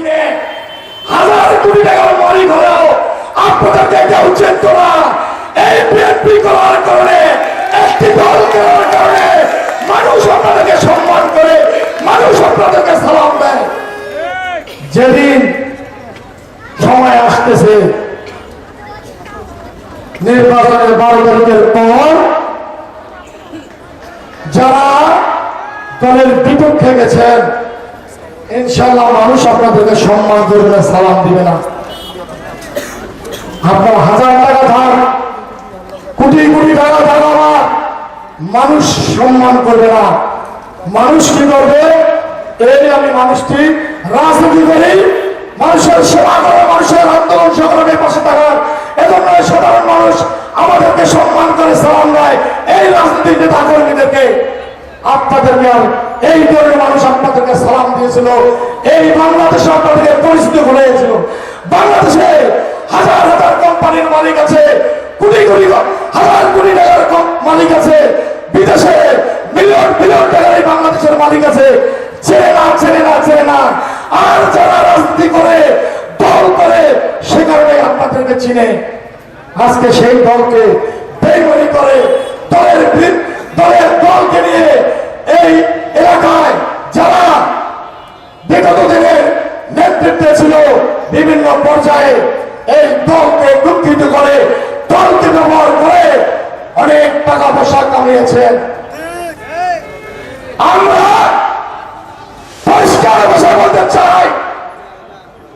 চিনে হাজার কোটি টাকার মালিক হলেও আপনাদের দেখে উচিত না এই বিএনপি করার কারণে, একটি দল করার কারণে মানুষ আপনাদেরকে সম্মান করে, মানুষ আপনাদেরকে সালাম দেয়। যেদিন সময় আসতেছে, নির্বাচনের বারো তারিখের পর যারা দলের বিপক্ষে গেছেন ইনশাল্লাহ মানুষ আপনাদেরকে সম্মান করবে না, সালাম দিবে না। আপনার হাজার টাকা ধার, কোটি কোটি টাকা ধার আমার। মানুষ সম্মান করবে না। মানুষ কি করবে? এই আমি মানুষটি রাজনীতি করি, মানুষের সেবা করে, মানুষের আন্দোলন সংগ্রামের পাশে থাকার। এজন্য সাধারণ মানুষ আমাদেরকে সম্মান করে, সালাম দেয়। এই রাজনীতির নেতা কর্মীদেরকে আপনাদেরকে আর এই দলের মানুষ আপনাদেরকে সালাম দিয়েছিল। এই বাংলাদেশে আপনাদেরকে পরিচিত করেছিল বাংলাদেশে হাজার হাজার কোম্পানির মালিক আছে, কোটি কোটি হাজার কোটি টাকার মালিক আছে। বিদেশে মিলিয়ন মিলিয়ন টাকার এই বাংলাদেশের মালিক আছে। চেনে না চেনে না চেনে না। আর যারা রাজনীতি করে, দল করে, সে কারণে আপনাদেরকে চিনে। আজকে সেই দলকে বেইমানি করে, দলের দলের দলকে নিয়ে এই এলাকায় যারা বিগত নেতৃত্বে ছিল বিভিন্ন পর্যায়ে এই দলকে দুঃখিত করে, দলকে ব্যবহার করে অনেক টাকা পয়সা কামিয়েছেন। আমরা পরিষ্কার ভাষায় বলতে চাই,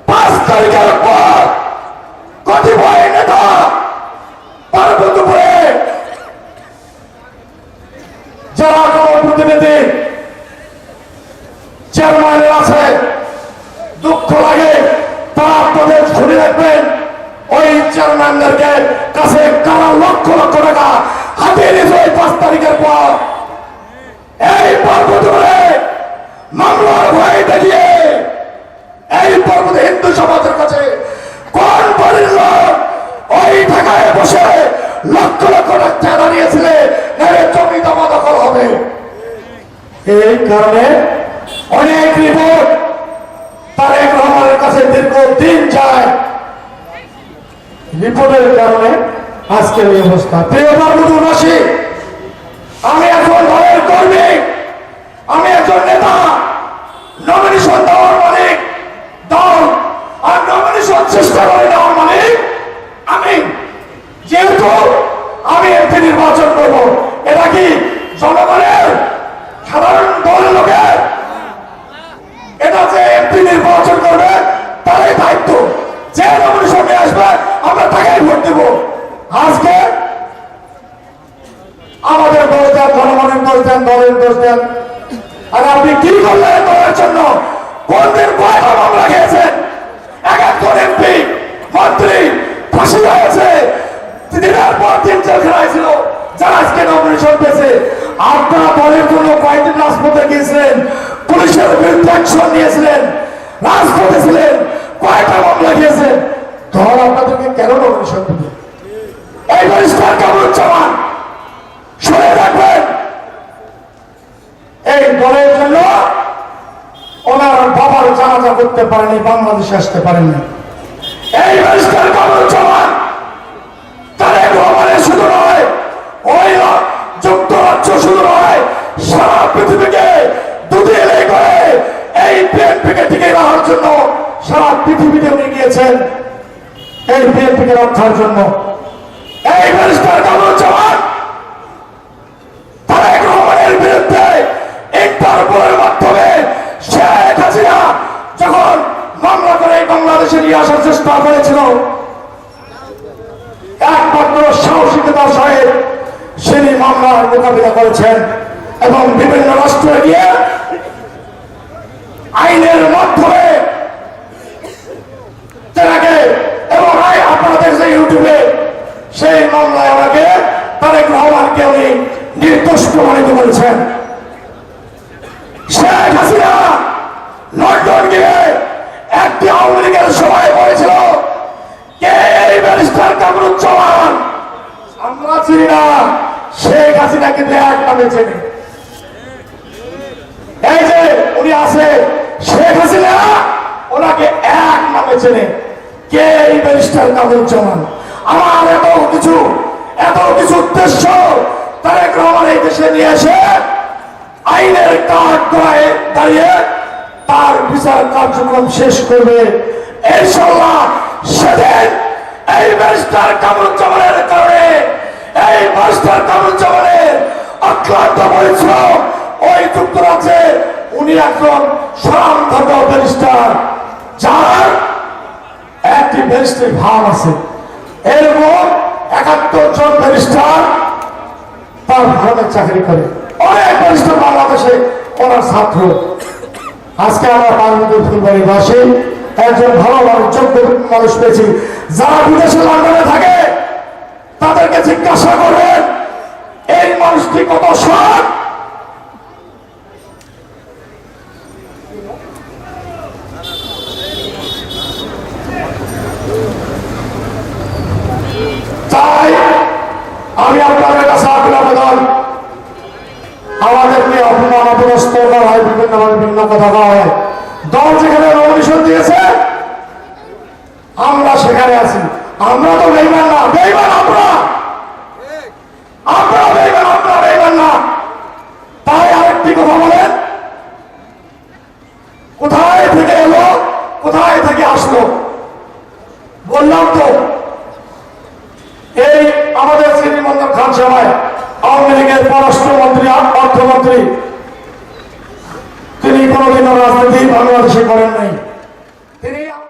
পাঁচ তারিখের পর কতিপয় নেতা পার্বত্যপুরে যারা কোনো প্রতিনিধি চেয়ারম্যানের আছে দুঃখ লাগে তারা আপনাদের শুনে রাখবেন ওই চেয়ারম্যানদেরকে কাছে কারা লক্ষ লক্ষ হাতিয়ে নিয়েছে পাঁচ তারিখের পর। এই পর্বতরে মামলার ভয় দেখিয়ে এই পর্বতে হিন্দু সমাজের কাছে কোন বাড়ির লোক ওই ঢাকায় বসে লক্ষ লক্ষ টাকা চাঁদা নিয়েছিলে নাহলে জমি জমা দখল হবে। এই কারণে অনেক রিপোর্ট তারেক রহমানের কাছে দীর্ঘ দিন যায়। রিপোর্টের কারণে আজকের এই অবস্থা। আমি এখন দলের কর্মী আমি একজন নেতা নমিনেশন দেওয়ার মালিক দল আর নমিনেশন চেষ্টা করে দেওয়ার মালিক আমি যেহেতু আমি এমপি নির্বাচন করব এটা কি জনগণের সাধারণ দলের লোকের এটা যে এমপি নির্বাচন করবে তারই দায়িত্ব যে নমিনেশন নিয়ে আসবে আমরা তাকেই ভোট দেব আজকে আমাদের দোষ দেন জনগণের দোষ দেন দলের দোষ দেন আর আপনি কি করলেন দলের জন্য? কোনদিন কয়টা মামলা খেয়েছেন। এক এমপি, মন্ত্রী ফাঁসি হয়েছে। দিনের পর দিন জেলখানায় ছিল। যারা আজকে আপনারা দলের জন্য কয়েকদিন রাজপথে গিয়েছিলেন, পুলিশের বিরুদ্ধে অ্যাকশন নিয়েছিলেন, রাজপথে ছিলেন কয়টা মামলা খেয়েছেন। দল আপনাদেরকে কেন নমিনেশন এই কামরুজ্জামান শুনে রাখবেন এই দলের জন্য ওনার বাবার জানাজা করতে পারেনি, বাংলাদেশে আসতে পারেননি। এই সারা পৃথিবীকে এই বিএনপিকে রাখার জন্য সারা পৃথিবীতে উনি গিয়েছেন। এই রক্ষার জন্য। এই ব্যারিস্টার কামরুজ্জামান তারেক রহমানের বিরুদ্ধে ইন্টারপোলের মাধ্যমে শেখ হাসিনা যখন মামলা করে বাংলাদেশে নিয়ে আসার চেষ্টা করেছিল একমাত্র সাহসিকতা সাহেব তিনি মামলার মোকাবিলা করেছেন এবং বিভিন্ন রাষ্ট্রে গিয়ে আইনের মাধ্যমে তেনাকে এবং আপনাদের যে ইউটিউবে সেই মামলায় ওনাকে তারেক রহমানকে উনি নির্দোষ প্রমাণিত করেছেন। শেখ হাসিনা কিন্তু এক নামে এই যে উনি আছে শেখ হাসিনা, ওনাকে এক নামে চেনে কে এই ব্যারিস্টার কামরুজ্জামান আমার এত কিছু এত কিছু উদ্দেশ্য তারেক রহমান এই দেশে নিয়ে এসে আইনের কাঠ গড়ায় দাঁড়িয়ে তার বিচার কার্যক্রম শেষ করবে। ইনশাল্লাহ সেদিন এই ব্যারিস্টার কামরুজ্জামানের অক্লান্ত পরিশ্রম ওই যুক্তরাজ্যে উনি একজন স্বনামধন্য ব্যারিস্টার, যার একটি ব্যারিস্টার ভাব আছে। এরকম একাত্তর জন ব্যারিস্টার তার ভারতে চাকরি করে। অনেক ব্যারিস্টার বাংলাদেশে ওনার ছাত্র। আজকে আমরা পার্বতী ফুলবাড়িবাসী একজন ভালো মানুষ, যোগ্য মানুষ পেয়েছি। যারা বিদেশে লন্ডনে থাকে, তাদেরকে জিজ্ঞাসা করবেন আমি আপনাদের কাছে আপিল আবেদন আমাদেরকে অপমান, অপদস্থ করা হয় বিভিন্ন বিভিন্ন কথা হয়। দল যেখানে নমিনেশন দিয়েছে, আমরা সেখানে আছি। আমরা তো বেইমান না, বেইমান আমরা বেইমান না তাই আরেকটি কথা বলেন কোথায় থেকে এলো কোথায় থেকে আসলো বললাম তো এই আমাদের শ্রীমন্দর খান সভায় আওয়ামী লীগের পররাষ্ট্রমন্ত্রী অর্থমন্ত্রী তিনি কোনোদিনও রাজনীতি বাংলাদেশে করেন নাই।